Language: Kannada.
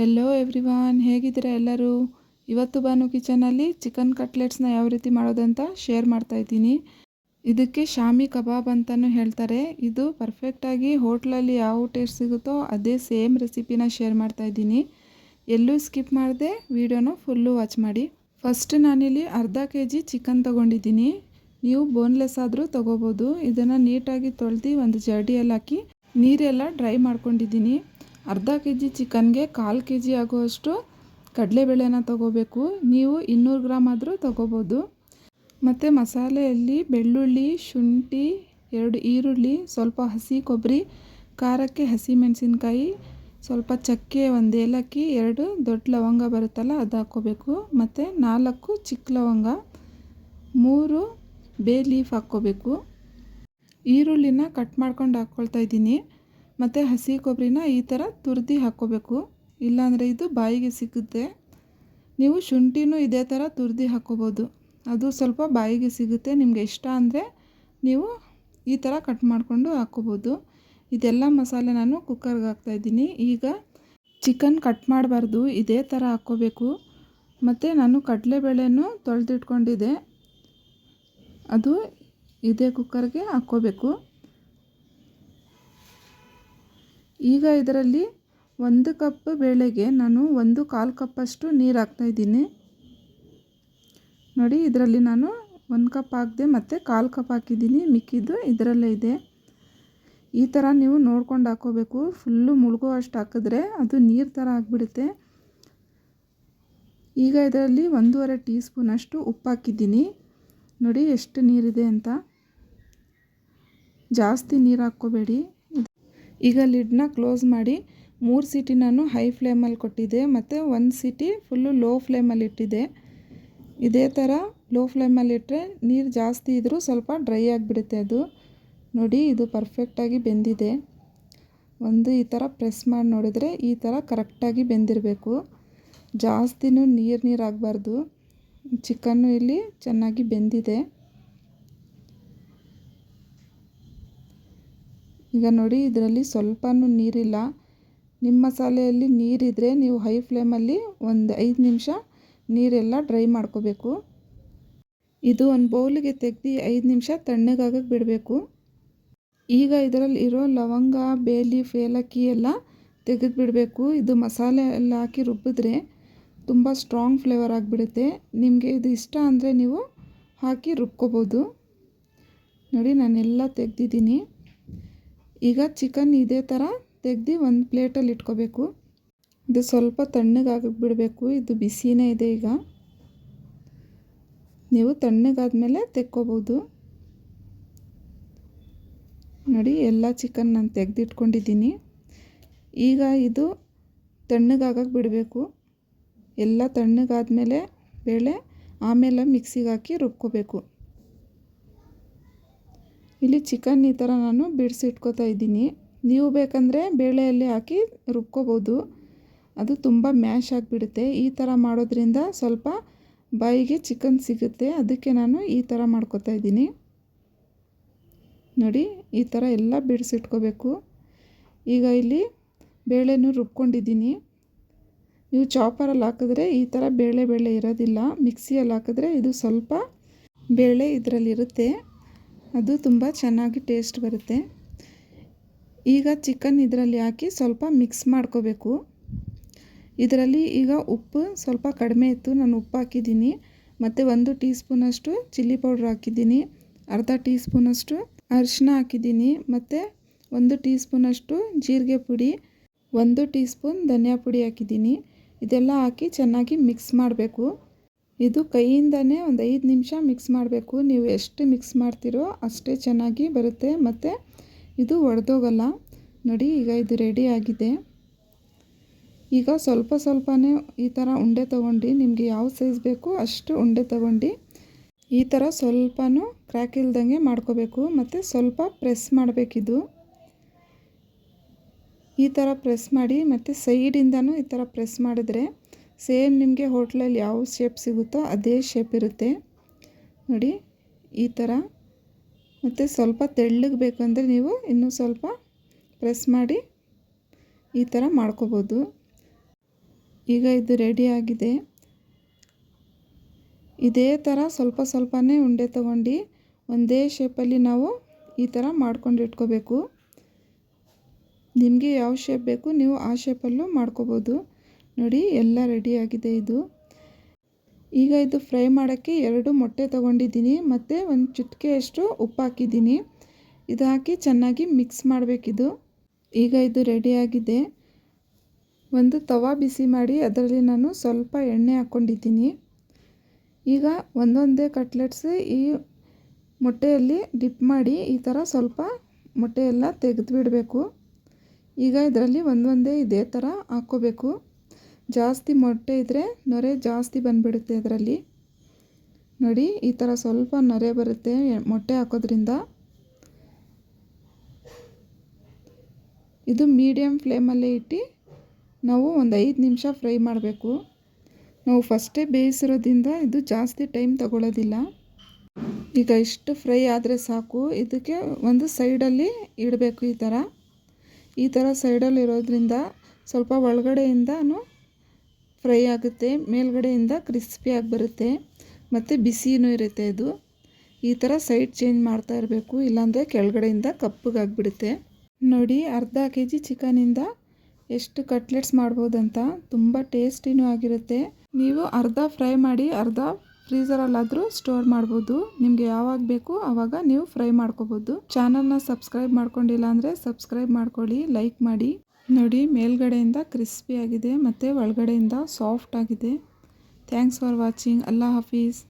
ಹೆಲೋ ಎವ್ರಿವಾನ್ ಹೇಗಿದ್ದೀರಾ ಎಲ್ಲರೂ? ಇವತ್ತು ಬಾನು ಕಿಚನಲ್ಲಿ ಚಿಕನ್ ಕಟ್ಲೆಟ್ಸ್ನ ಯಾವ ರೀತಿ ಮಾಡೋದಂತ ಶೇರ್ ಮಾಡ್ತಾ ಇದ್ದೀನಿ. ಇದಕ್ಕೆ ಶಾಮಿ ಕಬಾಬ್ ಅಂತಲೂ ಹೇಳ್ತಾರೆ. ಇದು ಪರ್ಫೆಕ್ಟಾಗಿ ಹೋಟ್ಲಲ್ಲಿ ಯಾವ ಟೇಸ್ಟ್ ಸಿಗುತ್ತೋ ಅದೇ ಸೇಮ್ ರೆಸಿಪಿನ ಶೇರ್ ಮಾಡ್ತಾ ಇದ್ದೀನಿ. ಎಲ್ಲೂ ಸ್ಕಿಪ್ ಮಾಡದೆ ವೀಡಿಯೋನ ಫುಲ್ಲು ವಾಚ್ ಮಾಡಿ. ಫಸ್ಟ್ ನಾನಿಲ್ಲಿ ಅರ್ಧ ಕೆ ಜಿ ಚಿಕನ್ ತೊಗೊಂಡಿದ್ದೀನಿ. ನೀವು ಬೋನ್ಲೆಸ್ ಆದರೂ ತೊಗೋಬೋದು. ಇದನ್ನು ನೀಟಾಗಿ ತೊಳೆದು ಒಂದು ಜರಡಿಯಲ್ಲಿ ಹಾಕಿ, ನೀರೆಲ್ಲ ಡ್ರೈ ಮಾಡ್ಕೊಂಡಿದ್ದೀನಿ. ಅರ್ಧ ಕೆ ಜಿ ಚಿಕನ್ಗೆ ಕಾಲು ಕೆ ಜಿ ಆಗುವಷ್ಟು ಕಡಲೆಬೇಳೆನ ತಗೋಬೇಕು. ನೀವು ಇನ್ನೂರು ಗ್ರಾಮ್ ಆದರೂ ತಗೋಬೋದು. ಮತ್ತು ಮಸಾಲೆಯಲ್ಲಿ ಬೆಳ್ಳುಳ್ಳಿ, ಶುಂಠಿ, ಎರಡು ಈರುಳ್ಳಿ, ಸ್ವಲ್ಪ ಹಸಿ ಕೊಬ್ಬರಿ, ಖಾರಕ್ಕೆ ಹಸಿ ಮೆಣಸಿನ್ಕಾಯಿ, ಸ್ವಲ್ಪ ಚಕ್ಕೆ, ಒಂದು ಏಲಕ್ಕಿ, ಎರಡು ದೊಡ್ಡ ಲವಂಗ ಬರುತ್ತಲ್ಲ ಅದು ಹಾಕ್ಕೋಬೇಕು. ಮತ್ತು ನಾಲ್ಕು ಚಿಕ್ಕ ಲವಂಗ, ಮೂರು ಬೇ ಲೀಫ್ ಹಾಕ್ಕೋಬೇಕು. ಈರುಳ್ಳಿನ ಕಟ್ ಮಾಡ್ಕೊಂಡು ಹಾಕ್ಕೊಳ್ತಾ ಇದ್ದೀನಿ. ಮತ್ತು ಹಸಿ ಕೊಬ್ಬರಿನ ಈ ಥರ ತುರ್ದಿ ಹಾಕ್ಕೋಬೇಕು. ಇಲ್ಲಾಂದರೆ ಇದು ಬಾಯಿಗೆ ಸಿಗುತ್ತೆ. ನೀವು ಶುಂಠಿನೂ ಇದೇ ಥರ ತುರ್ದಿ ಹಾಕ್ಕೋಬೋದು. ಅದು ಸ್ವಲ್ಪ ಬಾಯಿಗೆ ಸಿಗುತ್ತೆ. ನಿಮಗೆ ಇಷ್ಟ ಅಂದರೆ ನೀವು ಈ ಥರ ಕಟ್ ಮಾಡಿಕೊಂಡು ಹಾಕ್ಕೋಬೋದು. ಇದೆಲ್ಲ ಮಸಾಲೆ ನಾನು ಕುಕ್ಕರ್ಗೆ ಹಾಕ್ತಾಯಿದ್ದೀನಿ ಈಗ ಚಿಕನ್ ಕಟ್ ಮಾಡಬಾರ್ದು. ಇದೇ ಥರ ಹಾಕ್ಕೋಬೇಕು. ಮತ್ತು ನಾನು ಕಡಲೆಬೇಳೆನೂ ತೊಳೆದಿಟ್ಕೊಂಡಿದ್ದೆ. ಅದು ಇದೇ ಕುಕ್ಕರ್ಗೆ ಹಾಕ್ಕೋಬೇಕು. ಈಗ ಇದರಲ್ಲಿ ಒಂದು ಕಪ್ ಬೇಳೆಗೆ ನಾನು ಒಂದು ಕಾಲು ಕಪ್ಪಷ್ಟು ನೀರು ಹಾಕ್ತಾಯಿದ್ದೀನಿ ನೋಡಿ, ಇದರಲ್ಲಿ ನಾನು ಒಂದು ಕಪ್ ಹಾಕಿದೆ ಮತ್ತು ಕಾಲು ಕಪ್ ಹಾಕಿದ್ದೀನಿ. ಮಿಕ್ಕಿದ್ದು ಇದರಲ್ಲೇ ಇದೆ. ಈ ಥರ ನೀವು ನೋಡ್ಕೊಂಡು ಹಾಕ್ಕೋಬೇಕು ಫುಲ್ಲು ಮುಳುಗೋ ಅಷ್ಟು ಹಾಕಿದ್ರೆ ಅದು ನೀರು ಥರ ಆಗಿಬಿಡುತ್ತೆ. ಈಗ ಇದರಲ್ಲಿ ಒಂದೂವರೆ ಟೀ ಸ್ಪೂನಷ್ಟು ಉಪ್ಪು ಹಾಕಿದ್ದೀನಿ. ನೋಡಿ, ಎಷ್ಟು ನೀರಿದೆ ಅಂತ. ಜಾಸ್ತಿ ನೀರು ಹಾಕ್ಕೋಬೇಡಿ. ಈಗ ಲಿಡ್ನ ಕ್ಲೋಸ್ ಮಾಡಿ ಮೂರು ಸೀಟಿ ನಾನು ಹೈ ಫ್ಲೇಮಲ್ಲಿ ಕೊಟ್ಟಿದ್ದೆ ಮತ್ತು ಒಂದು ಸೀಟಿ ಫುಲ್ಲು ಲೋ ಫ್ಲೇಮಲ್ಲಿ ಇಟ್ಟಿದ್ದೆ. ಇದೇ ಥರ ಲೋ ಫ್ಲೇಮಲ್ಲಿ ಇಟ್ಟರೆ ನೀರು ಜಾಸ್ತಿ ಇದ್ದರೂ ಸ್ವಲ್ಪ ಡ್ರೈ ಆಗಿಬಿಡುತ್ತೆ ಅದು. ನೋಡಿ, ಇದು ಪರ್ಫೆಕ್ಟಾಗಿ ಬೆಂದಿದೆ. ಒಂದು ಈ ಥರ ಪ್ರೆಸ್ ಮಾಡಿ ನೋಡಿದ್ರೆ ಈ ಥರ ಕರೆಕ್ಟಾಗಿ ಬೆಂದಿರಬೇಕು. ಜಾಸ್ತಿನೂ ನೀರು ನೀರು ಆಗಬಾರ್ದು ಚಿಕನ್ನು ಇಲ್ಲಿ ಚೆನ್ನಾಗಿ ಬೆಂದಿದೆ. ಈಗ ನೋಡಿ, ಇದರಲ್ಲಿ ಸ್ವಲ್ಪನೂ ನೀರಿಲ್ಲ. ನಿಮ್ಮ ಮಸಾಲೆಯಲ್ಲಿ ನೀರಿದ್ದರೆ ನೀವು ಹೈ ಫ್ಲೇಮಲ್ಲಿ ಒಂದು ಐದು ನಿಮಿಷ ನೀರೆಲ್ಲ ಡ್ರೈ ಮಾಡ್ಕೋಬೇಕು. ಇದು ಒಂದು ಬೌಲಿಗೆ ತೆಗ್ದು ಐದು ನಿಮಿಷ ತಣ್ಣಗಾಗಕ್ಕೆ ಬಿಡಬೇಕು. ಈಗ ಇದರಲ್ಲಿ ಇರೋ ಲವಂಗ, ಬೇಲಿ, ಏಲಕ್ಕಿ ಎಲ್ಲ ತೆಗೆದು ಬಿಡಬೇಕು. ಇದು ಮಸಾಲೆ ಎಲ್ಲ ಹಾಕಿ ರುಬ್ಬಿದ್ರೆ ತುಂಬ ಸ್ಟ್ರಾಂಗ್ ಫ್ಲೇವರ್ ಆಗಿಬಿಡುತ್ತೆ. ನಿಮಗೆ ಇದು ಇಷ್ಟ ಅಂದರೆ ನೀವು ಹಾಕಿ ರುಬ್ಕೋಬೋದು. ನೋಡಿ, ನಾನೆಲ್ಲ ತೆಗ್ದಿದ್ದೀನಿ. ಈಗ ಚಿಕನ್ ಇದೇ ಥರ ತೆಗ್ದು ಒಂದು ಪ್ಲೇಟಲ್ಲಿ ಇಟ್ಕೋಬೇಕು. ಇದು ಸ್ವಲ್ಪ ತಣ್ಣಗಾಗಕ್ಕೆ ಬಿಡಬೇಕು ಇದು ಬಿಸಿನೇ ಇದೆ ಈಗ. ನೀವು ತಣ್ಣಗಾದ್ಮೇಲೆ ತೆಕ್ಕೋಬೋದು. ನೋಡಿ, ಎಲ್ಲ ಚಿಕನ್ ನಾನು ತೆಗೆದಿಟ್ಕೊಂಡಿದ್ದೀನಿ. ಈಗ ಇದು ತಣ್ಣಗಾಗಕ್ಕೆ ಬಿಡಬೇಕು ಎಲ್ಲ ತಣ್ಣಗಾದ್ಮೇಲೆ ಬೇಳೆ ಆಮೇಲೆ ಮಿಕ್ಸಿಗೆ ಹಾಕಿ ರುಬ್ಕೋಬೇಕು. ಇಲ್ಲಿ ಚಿಕನ್ ಈ ಥರ ನಾನು ಬಿಡಿಸಿಟ್ಕೋತಾ ಇದ್ದೀನಿ. ನೀವು ಬೇಕಂದರೆ ಬೇಳೆಯಲ್ಲಿ ಹಾಕಿ ರುಬ್ಕೋಬೋದು. ಅದು ತುಂಬ ಮ್ಯಾಶ್ ಆಗಿಬಿಡುತ್ತೆ. ಈ ಥರ ಮಾಡೋದ್ರಿಂದ ಸ್ವಲ್ಪ ಬಾಯಿಗೆ ಚಿಕನ್ ಸಿಗುತ್ತೆ. ಅದಕ್ಕೆ ನಾನು ಈ ಥರ ಮಾಡ್ಕೋತಾ ಇದ್ದೀನಿ. ನೋಡಿ, ಈ ಥರ ಎಲ್ಲ ಬಿಡಿಸಿಟ್ಕೋಬೇಕು ಈಗ ಇಲ್ಲಿ ಬೇಳೆನೂ ರುಬ್ಕೊಂಡಿದ್ದೀನಿ. ನೀವು ಚಾಪರಲ್ಲಿ ಹಾಕಿದ್ರೆ ಈ ಥರ ಬೇಳೆ ಬೇಳೆ ಇರೋದಿಲ್ಲ. ಮಿಕ್ಸಿಯಲ್ಲಿ ಹಾಕಿದ್ರೆ ಇದು ಸ್ವಲ್ಪ ಬೇಳೆ ಇದರಲ್ಲಿರುತ್ತೆ. ಅದು ತುಂಬ ಚೆನ್ನಾಗಿ ಟೇಸ್ಟ್ ಬರುತ್ತೆ. ಈಗ ಚಿಕನ್ ಇದರಲ್ಲಿ ಹಾಕಿ ಸ್ವಲ್ಪ ಮಿಕ್ಸ್ ಮಾಡ್ಕೋಬೇಕು. ಇದರಲ್ಲಿ ಈಗ ಉಪ್ಪು ಸ್ವಲ್ಪ ಕಡಿಮೆ ಇತ್ತು, ನಾನು ಉಪ್ಪು ಹಾಕಿದ್ದೀನಿ. ಮತ್ತು ಒಂದು ಟೀ ಸ್ಪೂನಷ್ಟು ಚಿಲ್ಲಿ ಪೌಡ್ರ್ ಹಾಕಿದ್ದೀನಿ, ಅರ್ಧ ಟೀ ಸ್ಪೂನಷ್ಟು ಅರಿಶಿನ ಹಾಕಿದ್ದೀನಿ, ಮತ್ತು ಒಂದು ಟೀ ಸ್ಪೂನಷ್ಟು ಜೀರಿಗೆ ಪುಡಿ, ಒಂದು ಟೀ ಸ್ಪೂನ್ ಧನಿಯಾ ಪುಡಿ ಹಾಕಿದ್ದೀನಿ. ಇದೆಲ್ಲ ಹಾಕಿ ಚೆನ್ನಾಗಿ ಮಿಕ್ಸ್ ಮಾಡಬೇಕು. ಇದು ಕೈಯಿಂದನೇ ಒಂದು ಐದು ನಿಮಿಷ ಮಿಕ್ಸ್ ಮಾಡಬೇಕು. ನೀವು ಎಷ್ಟು ಮಿಕ್ಸ್ ಮಾಡ್ತೀರೋ ಅಷ್ಟೇ ಚೆನ್ನಾಗಿ ಬರುತ್ತೆ. ಮತ್ತು ಇದು ಒಡೆದೋಗಲ್ಲ. ನೋಡಿ, ಈಗ ಇದು ರೆಡಿ ಆಗಿದೆ. ಈಗ ಸ್ವಲ್ಪ ಸ್ವಲ್ಪನೇ ಈ ಥರ ಉಂಡೆ ತೊಗೊಂಡು, ನಿಮಗೆ ಯಾವ ಸೈಜ್ ಬೇಕು ಅಷ್ಟು ಉಂಡೆ ತೊಗೊಂಡು, ಈ ಥರ ಸ್ವಲ್ಪನೂ ಕ್ರ್ಯಾಕ್ ಇಲ್ದಂಗೆ ಮಾಡ್ಕೋಬೇಕು. ಮತ್ತು ಸ್ವಲ್ಪ ಪ್ರೆಸ್ ಮಾಡಬೇಕಿದು ಈ ಥರ ಪ್ರೆಸ್ ಮಾಡಿ, ಮತ್ತು ಸೈಡಿಂದನೂ ಈ ಥರ ಪ್ರೆಸ್ ಮಾಡಿದ್ರೆ ಸೇಮ್ ನಿಮಗೆ ಹೋಟ್ಲಲ್ಲಿ ಯಾವ ಶೇಪ್ ಸಿಗುತ್ತೋ ಅದೇ ಶೇಪ್ ಇರುತ್ತೆ. ನೋಡಿ, ಈ ಥರ. ಮತ್ತು ಸ್ವಲ್ಪ ತೆಳ್ಳಗೆ ಬೇಕಂದರೆ ನೀವು ಇನ್ನೂ ಸ್ವಲ್ಪ ಪ್ರೆಸ್ ಮಾಡಿ ಈ ಥರ ಮಾಡ್ಕೋಬೋದು. ಈಗ ಇದು ರೆಡಿ ಆಗಿದೆ. ಇದೇ ಥರ ಸ್ವಲ್ಪ ಸ್ವಲ್ಪನೇ ಉಂಡೆ ತಗೊಂಡು ಒಂದೇ ಶೇಪಲ್ಲಿ ನಾವು ಈ ಥರ ಮಾಡ್ಕೊಂಡು ಇಟ್ಕೋಬೇಕು. ನಿಮಗೆ ಯಾವ ಶೇಪ್ ಬೇಕು ನೀವು ಆ ಶೇಪಲ್ಲೂ ಮಾಡ್ಕೋಬೋದು. ನೋಡಿ, ಎಲ್ಲ ರೆಡಿಯಾಗಿದೆ ಇದು. ಈಗ ಇದು ಫ್ರೈ ಮಾಡೋಕ್ಕೆ ಎರಡು ಮೊಟ್ಟೆ ತಗೊಂಡಿದ್ದೀನಿ, ಮತ್ತು ಒಂದು ಚಿಟಿಕೆಯಷ್ಟು ಉಪ್ಪು ಹಾಕಿದ್ದೀನಿ. ಇದು ಹಾಕಿ ಚೆನ್ನಾಗಿ ಮಿಕ್ಸ್ ಮಾಡಬೇಕಿದು. ಈಗ ಇದು ರೆಡಿಯಾಗಿದೆ ಒಂದು ತವಾ ಬಿಸಿ ಮಾಡಿ ಅದರಲ್ಲಿ ನಾನು ಸ್ವಲ್ಪ ಎಣ್ಣೆ ಹಾಕ್ಕೊಂಡಿದ್ದೀನಿ. ಈಗ ಒಂದೊಂದೇ ಕಟ್ಲೆಟ್ಸ್ ಈ ಮೊಟ್ಟೆಯಲ್ಲಿ ಡಿಪ್ ಮಾಡಿ ಈ ಥರ ಸ್ವಲ್ಪ ಮೊಟ್ಟೆಯೆಲ್ಲ ತೆಗೆದು ಬಿಡಬೇಕು ಈಗ ಇದರಲ್ಲಿ ಒಂದೊಂದೇ ಇದೇ ಥರ ಹಾಕ್ಕೋಬೇಕು. ಜಾಸ್ತಿ ಮೊಟ್ಟೆ ಇದ್ದರೆ ನೊರೆ ಜಾಸ್ತಿ ಬಂದುಬಿಡುತ್ತೆ ಅದರಲ್ಲಿ ನೋಡಿ, ಈ ಥರ ಸ್ವಲ್ಪ ನೊರೆ ಬರುತ್ತೆ ಮೊಟ್ಟೆ ಹಾಕೋದ್ರಿಂದ. ಇದು ಮೀಡಿಯಮ್ ಫ್ಲೇಮಲ್ಲೇ ಇಟ್ಟು ನಾವು ಒಂದು ಐದು ನಿಮಿಷ ಫ್ರೈ ಮಾಡಬೇಕು. ನಾವು ಫಸ್ಟೇ ಬೇಯಿಸಿರೋದ್ರಿಂದ ಇದು ಜಾಸ್ತಿ ಟೈಮ್ ತಗೊಳ್ಳೋದಿಲ್ಲ ಈಗ ಇಷ್ಟು ಫ್ರೈ ಆದರೆ ಸಾಕು. ಇದಕ್ಕೆ ಒಂದು ಸೈಡಲ್ಲಿ ಇಡಬೇಕು ಈ ಥರ ಈ ಥರ ಸೈಡಲ್ಲಿ ಇರೋದ್ರಿಂದ ಸ್ವಲ್ಪ ಒಳಗಡೆಯಿಂದನೂ ಫ್ರೈ ಆಗುತ್ತೆ, ಮೇಲ್ಗಡೆಯಿಂದ ಕ್ರಿಸ್ಪಿಯಾಗಿ ಬರುತ್ತೆ, ಮತ್ತು ಬಿಸಿನೂ ಇರುತ್ತೆ ಇದು. ಈ ಥರ ಸೈಡ್ ಚೇಂಜ್ ಮಾಡ್ತಾ ಇರಬೇಕು, ಇಲ್ಲಾಂದರೆ ಕೆಳಗಡೆಯಿಂದ ಕಪ್ಪಗಾಗ್ಬಿಡುತ್ತೆ ನೋಡಿ, ಅರ್ಧ ಕೆ ಜಿ ಚಿಕನಿಂದ ಎಷ್ಟು ಕಟ್ಲೆಟ್ಸ್ ಮಾಡ್ಬೋದಂತ, ತುಂಬ ಟೇಸ್ಟಿನೂ ಆಗಿರುತ್ತೆ. ನೀವು ಅರ್ಧ ಫ್ರೈ ಮಾಡಿ, ಅರ್ಧ ಫ್ರೀಸರಲ್ಲಾದರೂ ಸ್ಟೋರ್ ಮಾಡ್ಬೋದು. ನಿಮಗೆ ಯಾವಾಗ ಬೇಕು ಆವಾಗ ನೀವು ಫ್ರೈ ಮಾಡ್ಕೋಬೋದು. ಚಾನಲ್ನ ಸಬ್ಸ್ಕ್ರೈಬ್ ಮಾಡ್ಕೊಂಡಿಲ್ಲ ಅಂದರೆ ಸಬ್ಸ್ಕ್ರೈಬ್ ಮಾಡ್ಕೊಳ್ಳಿ, ಲೈಕ್ ಮಾಡಿ. ನೋಡಿ ಮೇಲ್ಗಡೆಯಿಂದ ಕ್ರಿಸ್ಪಿಯಾಗಿದೆ ಮತ್ತು ಒಳಗಡೆಯಿಂದ ಸಾಫ್ಟ್ ಆಗಿದೆ. Thanks for watching. ಅಲ್ಲಾ ಹಾಫೀಸ್.